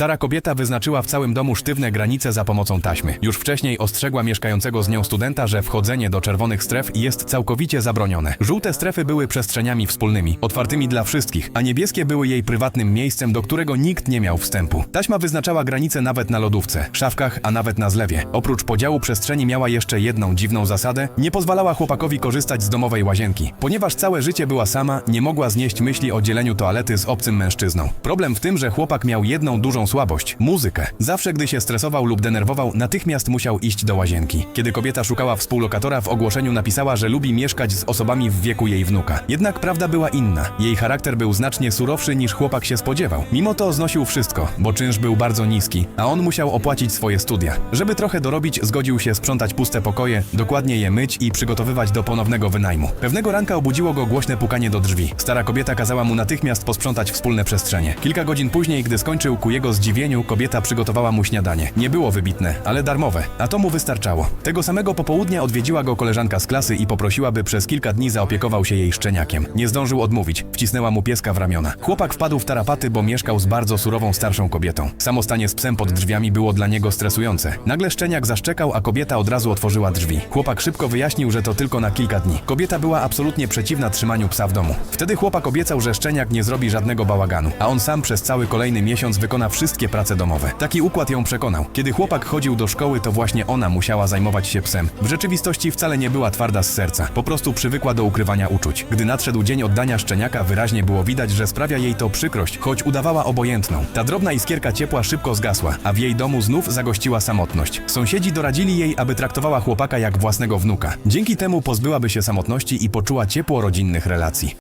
Stara kobieta wyznaczyła w całym domu sztywne granice za pomocą taśmy. Już wcześniej ostrzegła mieszkającego z nią studenta, że wchodzenie do czerwonych stref jest całkowicie zabronione. Żółte strefy były przestrzeniami wspólnymi, otwartymi dla wszystkich, a niebieskie były jej prywatnym miejscem, do którego nikt nie miał wstępu. Taśma wyznaczała granice nawet na lodówce, szafkach, a nawet na zlewie. Oprócz podziału przestrzeni miała jeszcze jedną dziwną zasadę: nie pozwalała chłopakowi korzystać z domowej łazienki. Ponieważ całe życie była sama, nie mogła znieść myśli o dzieleniu toalety z obcym mężczyzną. Problem w tym, że chłopak miał jedną dużą słabość muzykę. Zawsze, gdy się stresował lub denerwował, natychmiast musiał iść do łazienki. Kiedy kobieta szukała współlokatora, w ogłoszeniu napisała, że lubi mieszkać z osobami w wieku jej wnuka. Jednak prawda była inna. Jej charakter był znacznie surowszy niż chłopak się spodziewał. Mimo to znosił wszystko, bo czynsz był bardzo niski, a on musiał opłacić swoje studia. Żeby trochę dorobić, zgodził się sprzątać puste pokoje, dokładnie je myć i przygotowywać do ponownego wynajmu. Pewnego ranka obudziło go głośne pukanie do drzwi. Stara kobieta kazała mu natychmiast posprzątać wspólne przestrzenie. Kilka godzin później, gdy skończył ku jego zdziwieniu, kobieta przygotowała mu śniadanie. Nie było wybitne, ale darmowe, a to mu wystarczało. Tego samego popołudnia odwiedziła go koleżanka z klasy i poprosiła, by przez kilka dni zaopiekował się jej szczeniakiem. Nie zdążył odmówić, wcisnęła mu pieska w ramiona. Chłopak wpadł w tarapaty, bo mieszkał z bardzo surową starszą kobietą. Samo stanie z psem pod drzwiami było dla niego stresujące. Nagle szczeniak zaszczekał, a kobieta od razu otworzyła drzwi. Chłopak szybko wyjaśnił, że to tylko na kilka dni. Kobieta była absolutnie przeciwna trzymaniu psa w domu. Wtedy chłopak obiecał, że szczeniak nie zrobi żadnego bałaganu, a on sam przez cały kolejny miesiąc wykona wszystkie prace domowe. Taki układ ją przekonał. Kiedy chłopak chodził do szkoły, to właśnie ona musiała zajmować się psem. W rzeczywistości wcale nie była twarda z serca, po prostu przywykła do ukrywania uczuć. Gdy nadszedł dzień oddania szczeniaka, wyraźnie było widać, że sprawia jej to przykrość, choć udawała obojętną. Ta drobna iskierka ciepła szybko zgasła, a w jej domu znów zagościła samotność. Sąsiedzi doradzili jej, aby traktowała chłopaka jak własnego wnuka. Dzięki temu pozbyłaby się samotności i poczuła ciepło rodzinnych relacji.